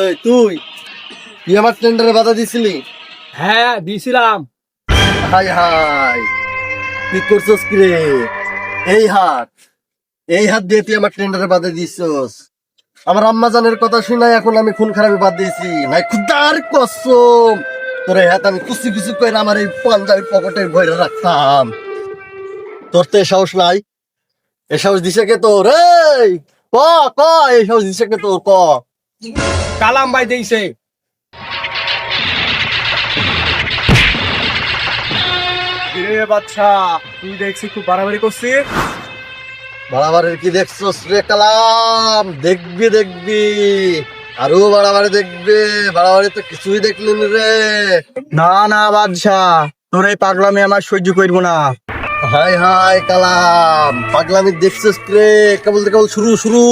ওই তুই? তুই আমার টেন্ডারে বাধা দিছিলি? হ্যাঁ দিছিলাম। হাই হাই। তুই করছস কি রে এই হাত। এই হাত দিয়ে তুই আমার টেন্ডারে বাধা দিছস। আমার আম্মা জানের কথা শুনে এখন আমি খুন খারাপি বাদ দিয়েছি। নাই খুদার কসম। তোর এই হাত আমি কুচি কুচি করে আমার এই পাঞ্জাবির পকেটে ভরে রাখতাম। তোর তো এ সাহস নাই। এ সাহস দিছে কে তোর? এই ক ক এই সাহস দিছে কে তোর? ক। কালাম ভাই দিয়েছে। বাচ্চা তুই দেখছি খুব বাড়াবাড়ি করছিস। বাড়াবাড়ির কি দেখছস রে কালাম? দেখবি দেখবি। আরও বাড়াবাড়ি দেখবি। বাড়াবাড়ি তো কিছুই দেখলি রে। না না বাদশাহ তোর এই পাগলামি আমার সহ্য করব না। হাই হাই কালাম পাগলামি দেখছিস রে। কেবল কেবল শুরু শুরু।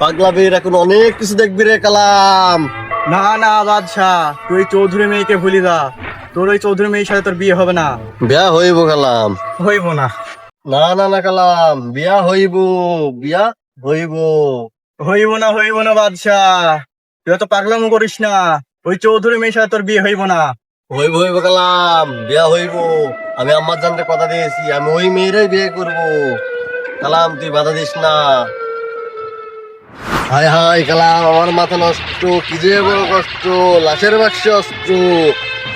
পাগলামির এখন অনেক কিছু দেখবি রে কালাম। না না বাদশাহ তুই চৌধুরী মেয়েকে ভুলি যা। তোর ওই চৌধুরী মেয়ের সাথে তোর বিয়ে হবে না। বিয়া হইব কালাম। হইব না। না না না কালাম বিয়া হইব বিয়া হইব। হইব না হইব না বাদশাহ। তুই তো পাগলামো করিস না। ওই চৌধুরী মেয়ের সাথে তোর বিয়ে হইব না। হইব হইব কালাম বিয়া হইব। আমি আমার জানতে কথা দিয়েছি আমি ওই মেয়েরাই বিয়ে করব। কালাম তুই বাধা দিস না। হাই হাই কালাম আমার মাথা নষ্ট কি যে বড় কষ্ট লাশের বাক্স অস্ত্র।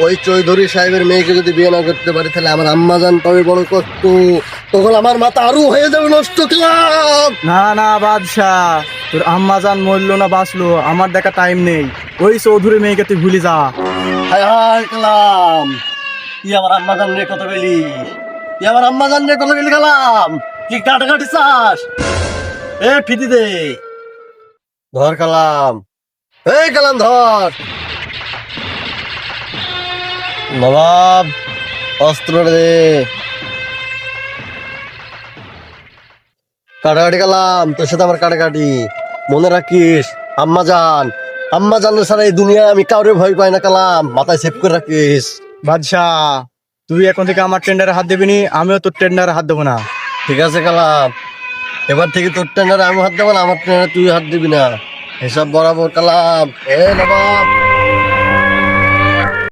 ওই চৌধুরী সাহেবের মেয়েকে যদি বিয়ে না করতে পারি তাহলে আমার আম্মা জান পাবে বড় কষ্ট। তখন আমার মাথা আরও হয়ে যাবে নষ্ট কালাম। না না বাদশাহ তোর আম্মা জান মরলো না বাঁচলো আমার দেখা টাইম নেই। ওই চৌধুরী মেয়েকে তুই ভুলি যা। হাই হাই কালাম তুই আমার আম্মা জান রে কত গেলি তুই আমার আম্মা জান রে কত গেলি কালাম? কি কাটাকাটি চাস? এ ফিতি দে। ধর কালাম। এই কালাম ধর। নবাব অস্ত্র রে কাটাকাটি কালাম তোর সাথে আমার কাটাকাটি। মনে রাখিস আম্মা জান আম্মা জানলে সারা এই দুনিয়ায় আমি কাউরে ভয় পাই না কালাম। মাথায় সেভ করে রাখিস। বাদশাহ তুই এখন থেকে আমার টেন্ডারে হাত দিবি নি আমিও তোর টেন্ডারে হাত দেবো না। ঠিক আছে কালাম। এবার থেকে তোর ট্রেনারে আমি হাত দেবো না, আমার ট্রেনারে তুই হাত দিবি না। এসব বরাবর কালাম। এ নবাব।